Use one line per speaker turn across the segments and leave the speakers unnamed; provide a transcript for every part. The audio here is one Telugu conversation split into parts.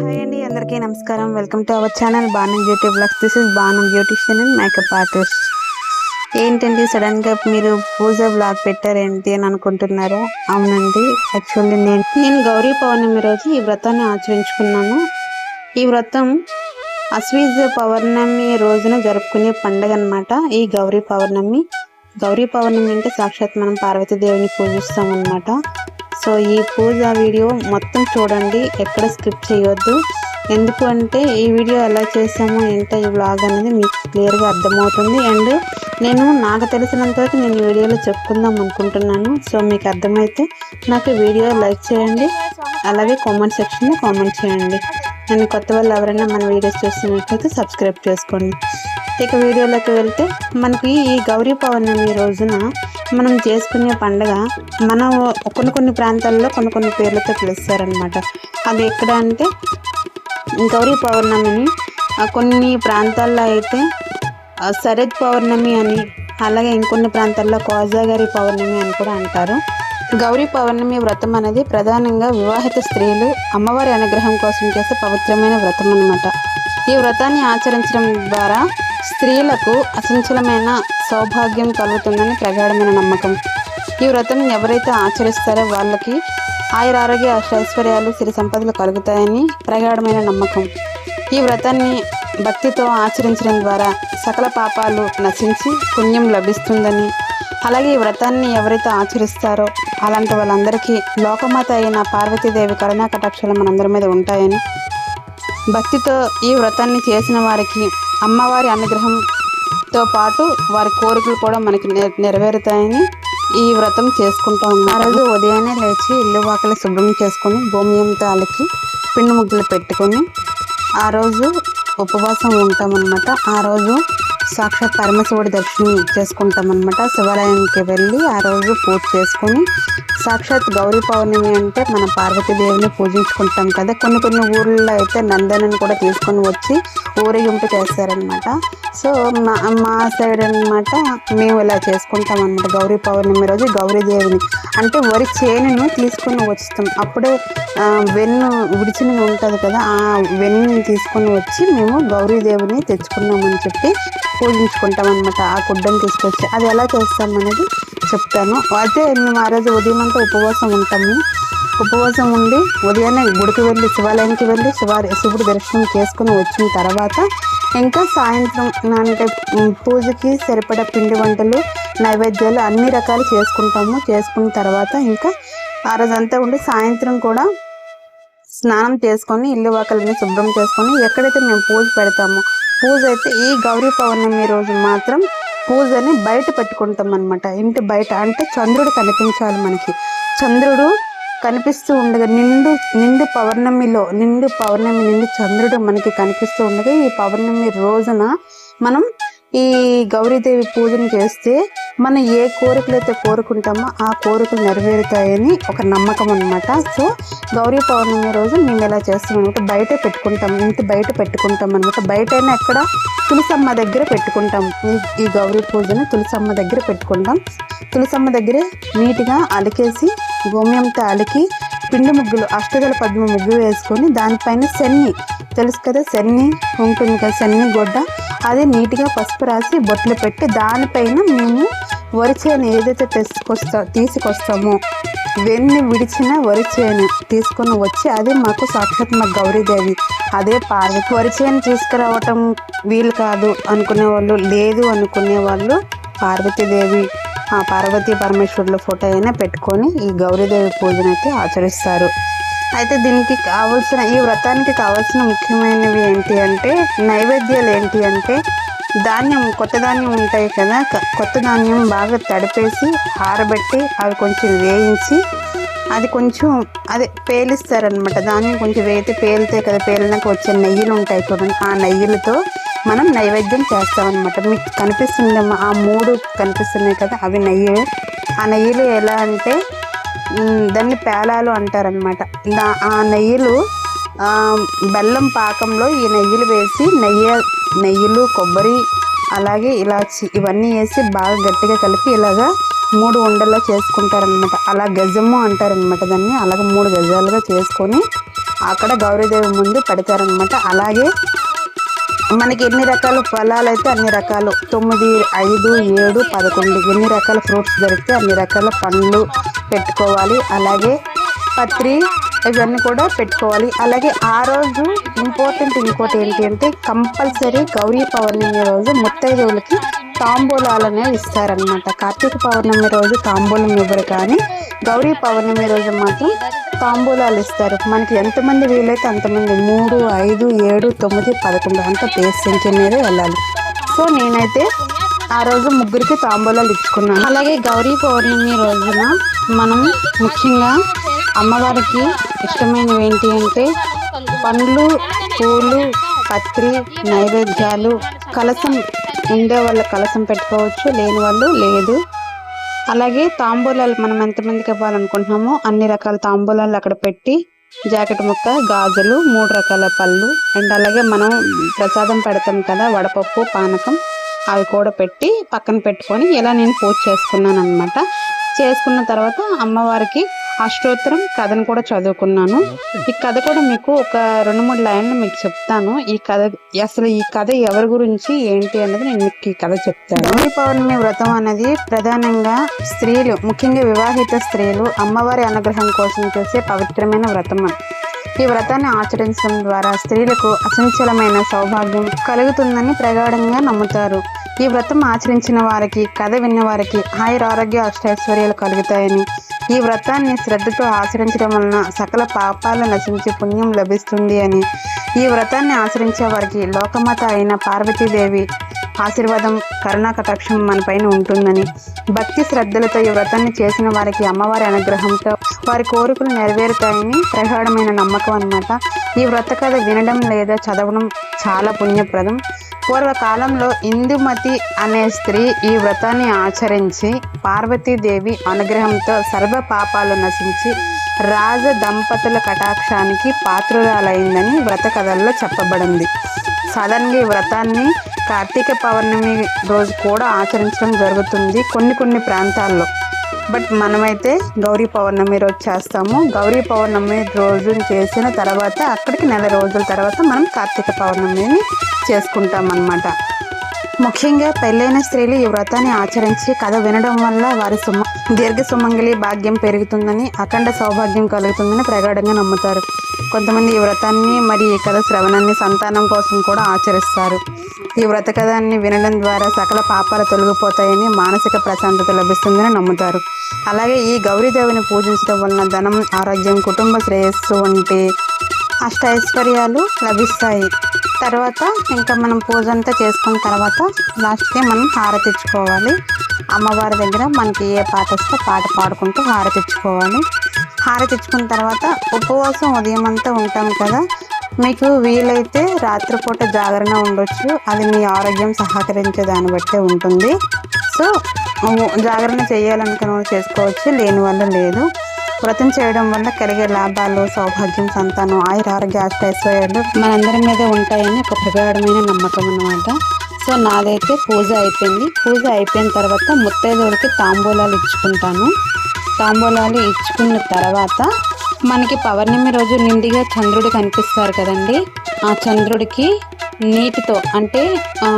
హాయ్ అండి అందరికీ నమస్కారం. వెల్కమ్ టు అవర్ ఛానల్ బాణం బ్యూటీ బ్లాగ్స్. దిస్ ఇస్ బాణం బ్యూటిషియన్ అండ్ మేకప్ ఆర్టిస్ట్. ఏంటండి సడన్గా మీరు పూజ బ్లాగ్ పెట్టారేంటి అని అనుకుంటున్నారు? అవునండి యాక్చువల్లీ నేను నేను గౌరీ పౌర్ణమి రోజు ఈ వ్రతాన్ని ఆచరించుకున్నాను. ఈ వ్రతం అశ్వీజ పౌర్ణమి రోజున జరుపుకునే పండగ అన్నమాట. ఈ గౌరీ పౌర్ణమి గౌరీ పౌర్ణమి అంటే సాక్షాత్ మనం పార్వతీదేవిని పూజిస్తాం అనమాట సో ఈ పూజ వీడియో మొత్తం చూడండి ఎక్కడ స్కిప్ చేయొద్దు. ఎందుకు అంటే ఈ వీడియో ఎలా చేసామో ఏంటో ఈ బ్లాగ్ అనేది మీకు క్లియర్గా అర్థమవుతుంది. అండ్ నేను నాకు తెలిసినంత వరకు నేను వీడియోలో చెప్పుకుందాం అనుకుంటున్నాను. సో మీకు అర్థమైతే నాకు వీడియో లైక్ చేయండి. అలాగే కామెంట్ సెక్షన్లో కామెంట్ చేయండి. నేను కొత్త వాళ్ళు ఎవరైనా మన వీడియోస్ చూస్తున్నట్లయితే సబ్స్క్రైబ్ చేసుకోండి. ఇక వీడియోలోకి వెళ్తే మనకి ఈ గౌరీ పౌర్ణమి రోజున మనం చేసుకునే పండుగ మనం కొన్ని కొన్ని ప్రాంతాల్లో కొన్ని కొన్ని పేర్లతో పిలుస్తారనమాట అది ఎక్కడ అంటే గౌరీ పౌర్ణమిని కొన్ని ప్రాంతాల్లో అయితే ఆ, శరద్ పౌర్ణమి అని అలాగే ఇంకొన్ని ప్రాంతాల్లో కోజాగారి పౌర్ణమి అని కూడా అంటారు. గౌరీ పౌర్ణమి వ్రతం అనేది ప్రధానంగా వివాహిత స్త్రీలు అమ్మవారి అనుగ్రహం కోసం చేసే పవిత్రమైన వ్రతం అనమాట ఈ వ్రతాన్ని ఆచరించడం ద్వారా స్త్రీలకు అసంచలమైన సౌభాగ్యం కలుగుతుందని ప్రగాఢమైన నమ్మకం. ఈ వ్రతం ఎవరైతే ఆచరిస్తారో వాళ్ళకి ఆయుర ఆరోగ్య ఐశ్వర్యాలు సిరి సంపదలు కలుగుతాయని ప్రగాఢమైన నమ్మకం. ఈ వ్రతాన్ని భక్తితో ఆచరించడం ద్వారా సకల పాపాలు నశించి పుణ్యం లభిస్తుందని. అలాగే ఈ వ్రతాన్ని ఎవరైతే ఆచరిస్తారో అలాంటి వాళ్ళందరికీ లోకమాత అయిన పార్వతీదేవి కరుణా కటాక్షాలు మనందరి మీద ఉంటాయని. భక్తితో ఈ వ్రతాన్ని చేసిన వారికి అమ్మవారి అనుగ్రహంతో పాటు వారి కోరికలు కూడా మనకి నె- నెరవేరుతాయని ఈ వ్రతం చేసుకుంటాం ఆ రోజు ఉదయాన్నే లేచి ఇల్లు వాకలి శుభ్రం చేసుకొని భూమియంతో అలికి పిండి ముగ్గులు పెట్టుకొని ఆ రోజు ఉపవాసం ఉంటామన్నమాట. ఆ రోజు సాక్షాత్ పరమశివుడి దర్శనం చేసుకుంటామన్నమాట. శివాలయానికి వెళ్ళి ఆ రోజు పూజ చేసుకొని సాక్షాత్ గౌరీ పౌర్ణమి అంటే మన పార్వతీదేవిని పూజించుకుంటాం కదా. కొన్ని కొన్ని ఊర్లలో అయితే నందనని కూడా తీసుకొని వచ్చి ఊరేగింపు చేస్తారనమాట సో మా మా సైడ్ అనమాట మేము ఇలా చేసుకుంటాం అనమాట గౌరీ పౌర్ణమి రోజు గౌరీదేవిని. అంటే వరి చేనును తీసుకొని వస్తాం. అప్పుడే వెన్ను విడిచినది ఉంటుంది కదా ఆ వెన్నుని తీసుకొని వచ్చి మేము గౌరీదేవిని తెచ్చుకున్నామని చెప్పి పూజించుకుంటాం అనమాట ఆ గుడ్డను తీసుకొచ్చి. అది ఎలా చేస్తాం అనేది చెప్తాను. అయితే మేము ఆ రోజు ఉదయం అంతా ఉపవాసం ఉంటాము. ఉపవాసం ఉండి ఉదయాన్నే గుడికి వెళ్ళి శివాలయానికి వెళ్ళి శివారి శివుడి దర్శనం చేసుకుని వచ్చిన తర్వాత ఇంకా సాయంత్రం అంటే పూజకి సరిపడ పిండి వంటలు నైవేద్యాలు అన్ని రకాలు చేసుకుంటాము. చేసుకున్న తర్వాత ఇంకా ఆ రోజంతా ఉండి సాయంత్రం కూడా స్నానం చేసుకొని ఇల్లు వాకలని శుభ్రం చేసుకొని ఎక్కడైతే మేము పూజ పెడతామో పూజ అయితే ఈ గౌరీ పౌర్ణమి రోజు మాత్రం పూజని బయట పెట్టుకుంటాం అనమాట ఇంటి బయట అంటే చంద్రుడు కనిపించాలి మనకి. చంద్రుడు కనిపిస్తూ ఉండగా నిండు నిండు పౌర్ణమిలో నిండు పౌర్ణమి నిండు చంద్రుడు మనకి కనిపిస్తూ ఉండగా ఈ పౌర్ణమి రోజున మనం ఈ గౌరీదేవి పూజను చేస్తే మనం ఏ కోరికలు అయితే కోరుకుంటామో ఆ కోరికలు నెరవేరుతాయని ఒక నమ్మకం అనమాట సో గౌరీ పౌర్ణమి రోజు మేము ఎలా చేస్తాం అనమాట బయట పెట్టుకుంటాం. ఇంటి బయట పెట్టుకుంటాం అనమాట బయటైనా ఎక్కడ? తులసమ్మ దగ్గర పెట్టుకుంటాం. ఈ- గౌరీ పూజను తులసమ్మ దగ్గర పెట్టుకుంటాం. తులసమ్మ దగ్గరే నీట్గా అలికేసి గోమ్యంతో అలికి పిండి ముగ్గులు అష్టదల పద్మ ముగ్గు వేసుకొని దానిపైన శని తెలుసు కదా సన్ని ఉంటుంది కదా సన్ని గొడ్డ. అది నీట్గా పసుపు రాసి బొట్లు పెట్టి దానిపైన మేము వరిచేను ఏదైతే తీసుకొస్తా తీసుకొస్తామో వెన్ని విడిచిన వరిచేను తీసుకొని వచ్చి అది మాకు సాక్షాత్ మా గౌరీదేవి. అదే పార్వతి వరిచేను తీసుకురావటం వీలు కాదు అనుకునే వాళ్ళు లేదు అనుకునే వాళ్ళు పార్వతీదేవి. ఆ పార్వతీ పరమేశ్వరుల ఫోటో అయినా పెట్టుకొని ఈ గౌరీదేవి పూజనైతే ఆచరిస్తారు. అయితే దీనికి కావాల్సిన ఈ వ్రతానికి కావాల్సిన ముఖ్యమైనవి ఏంటి అంటే నైవేద్యాలు ఏంటి అంటే ధాన్యం కొత్త ధాన్యం ఉంటాయి కదా కొత్త ధాన్యం బాగా తడిపేసి ఆరబెట్టి అవి కొంచెం వేయించి అది కొంచెం అదే పేలిస్తారనమాట ధాన్యం కొంచెం వేయితే పేలితే కదా పేలినాక వచ్చే నెయ్యిలు ఉంటాయి చూడండి. ఆ నెయ్యిలతో మనం నైవేద్యం చేస్తామన్నమాట. మీకు కనిపిస్తుందేమో ఆ మూడు కనిపిస్తున్నాయి కదా అవి నెయ్యి. ఆ నెయ్యిలు ఎలా అంటే దాన్ని పేలాలు అంటారనమాట ఆ నెయ్యిలు బెల్లం పాకంలో ఈ నెయ్యిలు వేసి నెయ్యి నెయ్యిలు కొబ్బరి అలాగే ఇలాచి ఇవన్నీ వేసి బాగా గట్టిగా కలిపి ఇలాగా మూడు ఉండల్లో చేసుకుంటారనమాట అలా గజము అంటారనమాట దాన్ని. అలాగే మూడు గజాలుగా చేసుకొని అక్కడ గౌరీదేవి ముందు పెడతారనమాట అలాగే మనకి ఎన్ని రకాల ఫలాలు అయితే అన్ని రకాలు. తొమ్మిది ఐదు ఏడు పదకొండు ఎన్ని రకాల ఫ్రూట్స్ దొరికితే అన్ని రకాల పండ్లు పెట్టుకోవాలి. అలాగే పత్రి ఇవన్నీ కూడా పెట్టుకోవాలి. అలాగే ఆ రోజు ఇంపార్టెంట్ ఇంకోటి ఏంటి అంటే కంపల్సరీ గౌరీ పౌర్ణమి రోజు ముత్తైదువులకి తాంబూలాలు అనేవి ఇస్తారనమాట కార్తీక పౌర్ణమి రోజు తాంబూలం ఇవ్వరు కానీ గౌరీ పౌర్ణమి రోజు మాత్రం తాంబూలాలు ఇస్తారు. మనకి ఎంతమంది వీలైతే అంతమంది మూడు ఐదు ఏడు తొమ్మిది పదకొండు అంత పేస్ట్ మీద వెళ్ళాలి. సో నేనైతే ఆ రోజు ముగ్గురికి తాంబూలాలు ఇచ్చుకున్నాను. అలాగే గౌరీ పౌర్ణమి రోజున మనం ముఖ్యంగా అమ్మవారికి ఇష్టమైనవి ఏంటి అంటే పండ్లు పూలు పత్రి నైవేద్యాలు కలసం ఉండే వాళ్ళ కలసం పెట్టుకోవచ్చు లేని వాళ్ళు లేదు. అలాగే తాంబూలాలు మనం ఎంతమందికి ఇవ్వాలనుకుంటున్నామో అన్ని రకాల తాంబూలాలు అక్కడ పెట్టి జాకెట్ ముక్క గాజులు మూడు రకాల పళ్ళు అండ్ అలాగే మనం ప్రసాదం పెడతాం కదా వడపప్పు పానకం అవి కూడా పెట్టి పక్కన పెట్టుకొని ఇలా నేను పూజ చేసుకున్నాను అనమాట చేసుకున్న తర్వాత అమ్మవారికి అష్టోత్తరం కథను కూడా చదువుకున్నాను. ఈ కథ కూడా మీకు ఒక రెండు మూడు లైన్లు మీకు చెప్తాను. ఈ కథ అసలు ఈ కథ ఎవరి గురించి ఏంటి అనేది నేను మీకు ఈ కథ చెప్తాను. గౌరీ పౌర్ణమి వ్రతం అనేది ప్రధానంగా స్త్రీలు ముఖ్యంగా వివాహిత స్త్రీలు అమ్మవారి అనుగ్రహం కోసం చేసే పవిత్రమైన వ్రతం ఈ వ్రతాన్ని ఆచరించడం ద్వారా స్త్రీలకు అసంచలమైన సౌభాగ్యం కలుగుతుందని ప్రగాఢంగా నమ్ముతారు. ఈ వ్రతం ఆచరించిన వారికి కథ విన్న వారికి ఆయురారోగ్య అష్టైశ్వర్యాలు కలుగుతాయని. ఈ వ్రతాన్ని శ్రద్ధతో ఆచరించడం వలన సకల పాపాలు నశించి పుణ్యం లభిస్తుంది అని. ఈ వ్రతాన్ని ఆచరించే వారికి లోకమాత అయిన పార్వతీదేవి ఆశీర్వాదం కరుణా కటాక్షం మన పైన ఉంటుందని. భక్తి శ్రద్ధలతో ఈ వ్రతాన్ని చేసిన వారికి అమ్మవారి అనుగ్రహంతో వారి కోరికలు నెరవేరుతాయని ప్రగాఢమైన నమ్మకం అనమాట ఈ వ్రత కథ వినడం లేదా చదవడం చాలా పుణ్యప్రదం. పూర్వకాలంలో ఇందుమతి అనే స్త్రీ ఈ వ్రతాన్ని ఆచరించి పార్వతీదేవి అనుగ్రహంతో సర్వ పాపాలు నశించి రాజ దంపతుల కటాక్షానికి పాత్రురాలైందని వ్రత కథల్లో చెప్పబడింది. సాధారణంగా ఈ వ్రతాన్ని కార్తీక పౌర్ణమి రోజు కూడా ఆచరించడం జరుగుతుంది కొన్ని కొన్ని ప్రాంతాల్లో. బట్ మనమైతే గౌరీ పౌర్ణమి రోజు చేస్తాము. గౌరీ పౌర్ణమి రోజు చేసిన తర్వాత అక్కడికి నెల రోజుల తర్వాత మనం కార్తీక పౌర్ణమిని చేసుకుంటాం అన్నమాట ముఖ్యంగా పెళ్ళైన స్త్రీలు ఈ వ్రతాన్ని ఆచరించి కథ వినడం వల్ల వారి సుమ దీర్ఘ సుమంగళి భాగ్యం పెరుగుతుందని అఖండ సౌభాగ్యం కలుగుతుందని ప్రగాఢంగా నమ్ముతారు. కొంతమంది ఈ వ్రతాన్ని మరి ఈ కథ శ్రవణాన్ని సంతానం కోసం కూడా ఆచరిస్తారు. ఈ వ్రతకథాన్ని వినడం ద్వారా సకల పాపాలు తొలగిపోతాయని మానసిక ప్రశాంతత లభిస్తుందని నమ్ముతారు. అలాగే ఈ గౌరీదేవిని పూజించడం వలన ధనం ఆరోగ్యం కుటుంబ శ్రేయస్సు వంటి అష్టైశ్వర్యాలు లభిస్తాయి. తర్వాత ఇంకా మనం పూజ అంతా చేసుకున్న తర్వాత లాస్ట్కి మనం హారతిచ్చుకోవాలి అమ్మవారి దగ్గర మనకి ఏ పాట వస్తే పాట పాడుకుంటూ హారతిచ్చుకోవాలి హారతిచ్చుకున్న తర్వాత ఉపవాసం ఉదయం అంతా ఉంటాం కదా. మీకు వీలైతే రాత్రిపూట జాగరణ ఉండొచ్చు. అది మీ ఆరోగ్యం సహకరించే దాన్ని బట్టే ఉంటుంది. సో జాగరణ చేయాలనుకున్న చేసుకోవచ్చు లేని వల్ల లేదు. వ్రతం చేయడం వల్ల కలిగే లాభాలు సౌభాగ్యం సంతానం ఆయుర ఆరోగ్య అష్టైశ్వర్యాలు మనందరి మీద ఉంటాయని ఒక ప్రగాఢమైన నమ్మకం అన్నమాట. సో నాదైతే పూజ అయిపోయింది. పూజ అయిపోయిన తర్వాత ముత్తైదువులకి తాంబూలాలు ఇచ్చుకుంటాను. తాంబూలాలు ఇచ్చుకున్న తర్వాత మనకి పౌర్ణమి రోజు నిండిగా చంద్రుడు కనిపిస్తారు కదండి. ఆ చంద్రుడికి నీటితో అంటే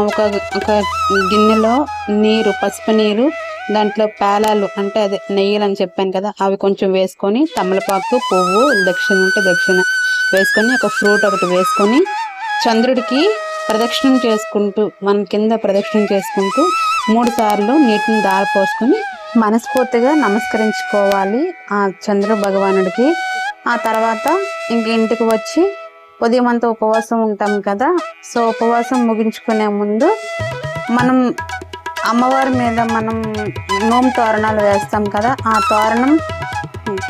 ఒక ఒక గిన్నెలో నీరు పసుపు నీరు దాంట్లో పేలాలు అంటే అదే నెయ్యిలు అని చెప్పాను కదా అవి కొంచెం వేసుకొని తమలపాకు పువ్వు దక్షిణ అంటే దక్షిణ వేసుకొని ఒక ఫ్రూట్ ఒకటి వేసుకొని చంద్రుడికి ప్రదక్షిణం చేసుకుంటూ మన కింద ప్రదక్షిణం చేసుకుంటూ మూడు సార్లు నీటిని దారిపోసుకొని మనస్ఫూర్తిగా నమస్కరించుకోవాలి ఆ చంద్ర భగవానుడికి. ఆ తర్వాత ఇంక ఇంటికి వచ్చి ఉదయం అంతా ఉపవాసం ఉంటాం కదా. సో ఉపవాసం ముగించుకునే ముందు మనం అమ్మవారి మీద మనం నోమ్ తోరణాలు వేస్తాం కదా. ఆ తోరణం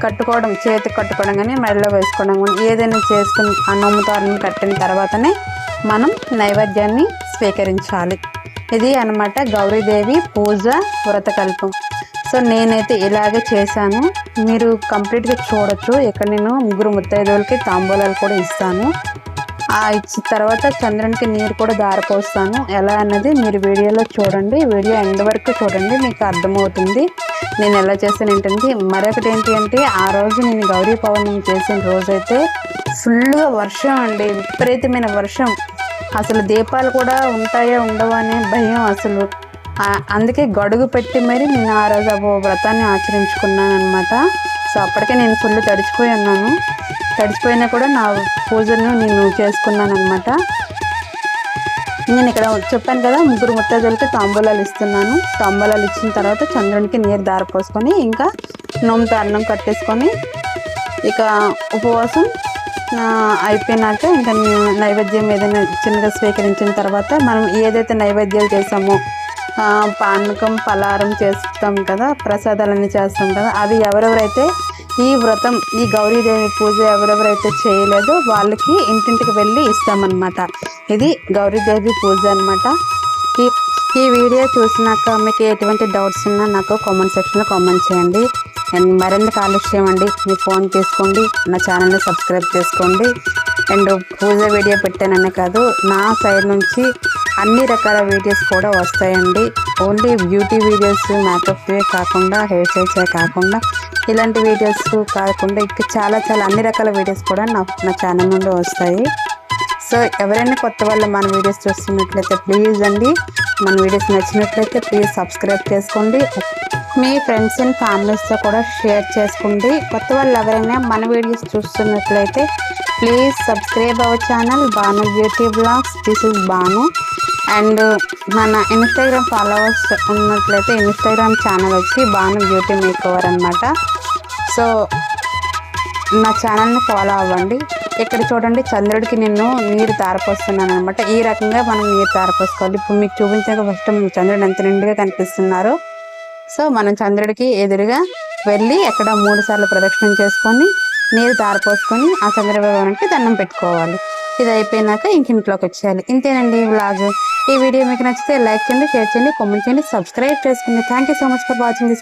కట్టుకోవడం చేతి కట్టుకోవడం కానీ మెడలో వేసుకోవడం కానీ ఏదైనా చేసుకుని ఆ నోము తోరణం కట్టిన తర్వాతనే మనం నైవేద్యాన్ని స్వీకరించాలి. ఇది అనమాట గౌరీదేవి పూజ వ్రతకల్పం. సో నేనైతే ఇలాగే చేశాను. మీరు కంప్లీట్గా చూడొచ్చు. ఇక్కడ నేను ముగ్గురు ముత్తైదువులకి తాంబూలాలు కూడా ఇస్తాను. ఆ ఇచ్చిన తర్వాత చంద్రునికి నీరు కూడా దారిపోస్తాను. ఎలా అన్నది మీరు వీడియోలో చూడండి. వీడియో ఎండ్ వరకు చూడండి. మీకు అర్థమవుతుంది. నేను ఎలా చేస్తాను ఏంటంటే మరొకటి ఏంటి అంటే ఆ రోజు నేను గౌరీ పౌర్ణమి చేసిన రోజైతే ఫుల్గా వర్షం అండి. విపరీతమైన వర్షం. అసలు దీపాలు కూడా ఉంటాయో ఉండవో అనే భయం అసలు. అందుకే గడుగు పెట్టి మరి నేను ఆ రోజు ఆ వ్రతాన్ని ఆచరించుకున్నాను అనమాట సో అప్పటికే నేను ఫుల్ తడిచిపోయి ఉన్నాను. తడిచిపోయినా కూడా నా పూజను నేను చేసుకున్నాను అనమాట నేను ఇక్కడ చెప్పాను కదా ముగ్గురు ముత్తజులకి తాంబూలాలు ఇస్తున్నాను. తాంబూలాలు ఇచ్చిన తర్వాత చంద్రునికి నీరు దారిపోసుకొని ఇంకా నోముతో అన్నం కట్టేసుకొని ఇక ఉపవాసం అయిపోయినాక ఇంకా నైవేద్యం ఏదైనా చిన్నగా స్వీకరించిన తర్వాత మనం ఏదైతే నైవేద్యాలు చేసామో పానకం పలారం చేస్తాం కదా ప్రసాదాలన్నీ చేస్తాం కదా అవి ఎవరెవరైతే ఈ వ్రతం ఈ గౌరీదేవి పూజ ఎవరెవరైతే చేయలేదో వాళ్ళకి ఇంటింటికి వెళ్ళి ఇస్తామన్నమాట. ఇది గౌరీదేవి పూజ అన్నమాట. ఈ ఈ వీడియో చూసినాక మీకు ఎటువంటి డౌట్స్ ఉన్నా నాకు కామెంట్ సెక్షన్లో కామెంట్ చేయండి. అండ్ మరింత కాలుష్యం అండి మీ ఫోన్ తీసుకోండి నా ఛానల్ని సబ్స్క్రైబ్ చేసుకోండి. అండ్ పూజ వీడియో పెట్టాననే కాదు నా సైడ్ నుంచి అన్ని రకాల వీడియోస్ కూడా వస్తాయండి. ఓన్లీ బ్యూటీ వీడియోస్ మేకప్వే కాకుండా హెయిర్ స్టైల్సే కాకుండా. ఇలాంటి వీడియోస్ కాకుండా ఇంకా చాలా చాలా అన్ని రకాల వీడియోస్ కూడా నా నా ఛానల్ నుండి వస్తాయి. సో ఎవరైనా కొత్త వాళ్ళు మన వీడియోస్ చూస్తున్నట్లయితే ప్లీజ్ అండి మన వీడియోస్ నచ్చినట్లయితే ప్లీజ్ సబ్స్క్రైబ్ చేసుకోండి. మీ ఫ్రెండ్స్ అండ్ ఫ్యామిలీస్తో కూడా షేర్ చేసుకోండి. కొత్త వాళ్ళు ఎవరైనా మన వీడియోస్ చూస్తున్నట్లయితే please subscribe our channel Banu beauty blogs this is Banu and మన ఇన్స్టాగ్రామ్ ఫాలోవర్స్ ఉన్నట్లయితే ఇన్స్టాగ్రామ్ ఛానల్ వచ్చి బాను బ్యూటీ మేక్ ఓవర్ అనమాట సో నా ఛానల్ని ఫాలో అవ్వండి. ఇక్కడ చూడండి చంద్రుడికి నేను నీరు తారపోస్తున్నాను అనమాట ఈ రకంగా మనం నీరు తారపోసుకోవాలి. ఇప్పుడు మీకు చూపించాక ఫస్ట్ చంద్రుడు ఎంత నిండుగా కనిపిస్తున్నారు. సో మనం చంద్రుడికి ఎదురుగా వెళ్ళి అక్కడ మూడు సార్లు ప్రదక్షిణం చేసుకొని నీరు తారపోసుకొని ఆ చంద్ర దండం పెట్టుకోవాలి. ఇది అయిపోయినాక ఇంక ఇంట్లోకి వచ్చేయాలి. ఇంతేనండి ఈ వ్లాగ్. ఈ వీడియో మీకు నచ్చితే లైక్ చేయండి షేర్ చేయండి కామెంట్ చేయండి సబ్స్క్రైబ్ చేసుకోండి thank you so much for watching this